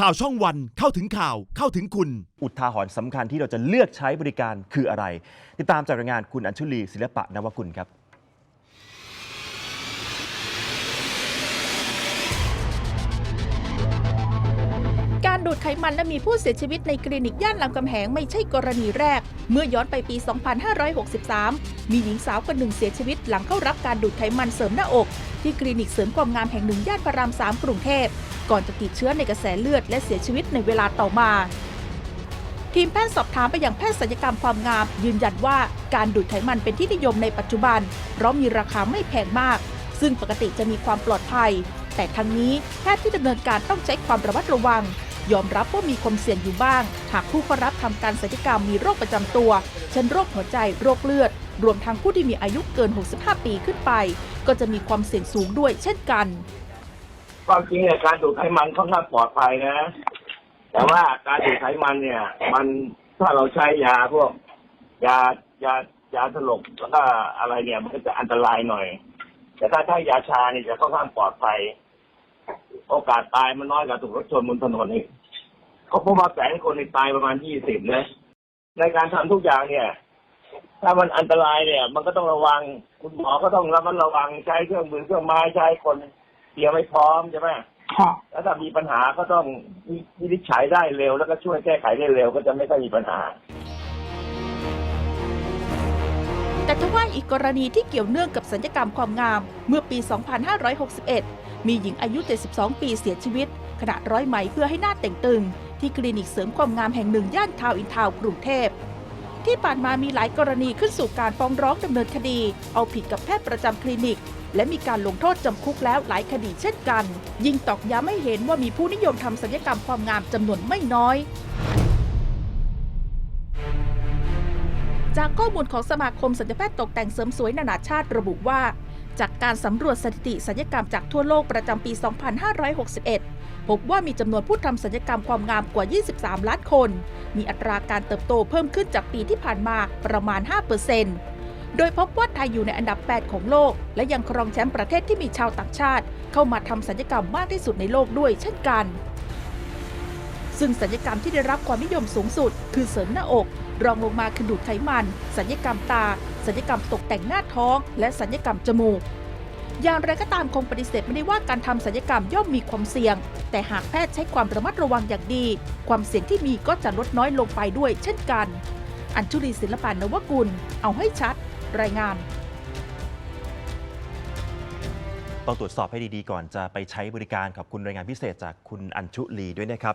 ข่าวช่องวันเข้าถึงข่าวเข้าถึงคุณ อุทาหรณ์สำคัญที่เราจะเลือกใช้บริการคืออะไร ติดตามจากรายงานคุณอัญชุลีศิลปะนวกุลครับ ดไขมันและมีผู้เสียชีวิตในคลินิกย่านรามคำแหงไม่ใช่กรณีแรก เมื่อย้อนไปปี 2563 มีหญิงสาวคนหนึ่งเสียชีวิตหลังเข้ารับการดูดไขมันเสริมหน้าอก ที่คลินิกเสริมความงามแห่งหนึ่งย่านพระราม3กรุงเทพ ก่อนจะติดเชื้อในกระแสเลือดและเสียชีวิตในเวลาต่อมาทีมแพทย์สอบถามไปยังแพทย์ศัลยกรรมความงาม ยืนยันว่าการดูดไขมันเป็นที่นิยมในปัจจุบัน เพราะมีราคาไม่แพงมาก ซึ่งปกติจะมีความปลอดภัย แต่ทั้งนี้แพทย์ที่ดำเนินการต้องใช้ความระมัดระวัง ยอมรับว่ามีความเสี่ยงอยู่บ้าง หากผู้เข้ารับทำการศัลยกรรมมีโรคประจำตัว เช่นโรคหัวใจโรคเลือด รวมทั้งผู้ที่มีอายุเกิน 65 ปีขึ้นไป ก็จะมีความเสี่ยงสูงด้วยเช่นกันความจริงเนี่ยการดูดไขมันค่อนข้างปลอดภัยนะ แต่ว่าการดูดไขมันเนี่ย มันถ้าเราใช้ยาพวกยายายาสลบแล้วก็อะไรเนี่ยมันก็จะอันตรายหน่อย แต่ถ้าใช้ยาชาเนี่ยจะค่อนข้างปลอดภัย โอกาสตายมันน้อยกว่าถูกรถชนบนถนนอีกเขาพบว่าแสนคนในตายประมาณยี่สิบนะในการทำทุกอย่างเนี่ย ถ้ามันอันตรายเนี่ย มันก็ต้องระวังคุณหมอก็ต้องระมัดระวังใช้เครื่องมือเครื่องไม้ใช้คนเตรียมให้พร้อมใช่ไหมค่ะแล้วถ้ามีปัญหาก็ต้องวินิจฉัยได้เร็ว แล้วก็ช่วยแก้ไขได้เร็วก็จะไม่ค่อยมีปัญหา แต่ทว่าอีกกรณีที่เกี่ยวเนื่องกับสัญญกรรมความงาม เมื่อปี 2561 มีหญิงอายุ 72 ปีเสียชีวิต ขณะร้อยไหมเพื่อให้หน้าเต่งตึง ที่คลินิกเสริมความงามแห่งหนึ่งย่านทาวอินทาวกรุงเทพที่ผ่านมามีหลายกรณีขึ้นสู่การฟ้องร้องดำเนินคดี เอาผิดกับแพทย์ประจำคลินิก และมีการลงโทษจำคุกแล้วหลายคดีเช่นกัน ยิ่งตอกย้ำให้เห็นว่ามีผู้นิยมทำสัญญกรรมความงามจำนวนไม่น้อย จากข้อมูลของสมาคมสัญญแพทย์ตกแต่งเสริมสวยนานาชาติระบุว่า จากการสำรวจสถิติสัญญกรรมจากทั่วโลกประจำปี 2561 พบว่ามีจำนวนผู้ทำสัญญกรรมความงามกว่า 23 ล้านคน มีอัตราการเติบโตเพิ่มขึ้นจากปีที่ผ่านมาประมาณ 5%โดยพบว่าไทยอยู่ในอันดับ 8 ของโลก และยังครองแชมป์ประเทศที่มีชาวต่างชาติ เข้ามาทำสัญญกรรมมากที่สุดในโลกด้วยเช่นกัน ซึ่งสัญญกรรมที่ได้รับความนิยมสูงสุด คือเสริมหน้าอก รองลงมาคือดูดไขมัน สัญญกรรมตา สัญญกรรมตกแต่งหน้าท้อง และสัญญกรรมจมูก อย่างไรก็ตามคงปฏิเสธไม่ได้ว่าการทำสัญญกรรมย่อมมีความเสี่ยง แต่หากแพทย์ใช้ความระมัดระวังอย่างดี ความเสี่ยงที่มีก็จะลดน้อยลงไปด้วยเช่นกัน อัญชุลีศิลปานวกุล เอาให้ชัด รายงานต้องตรวจสอบให้ดีๆ ก่อนจะไปใช้บริการขอบคุณรายงานพิเศษจากคุณอัญชุลีด้วยนะครับ